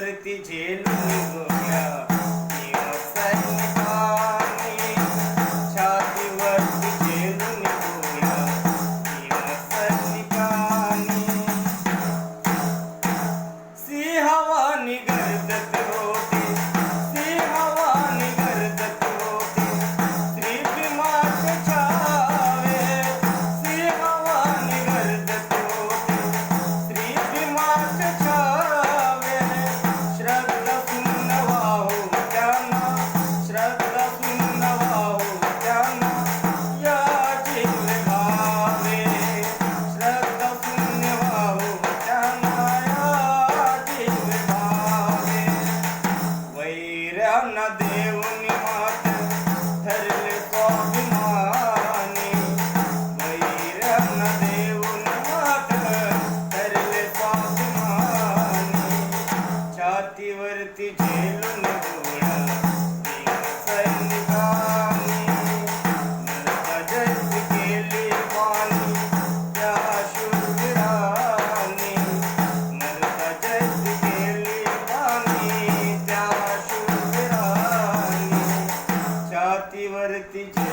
करती झेलू गोया വരുത്തി വരുത്തി ചേർന്നു വരുത്തി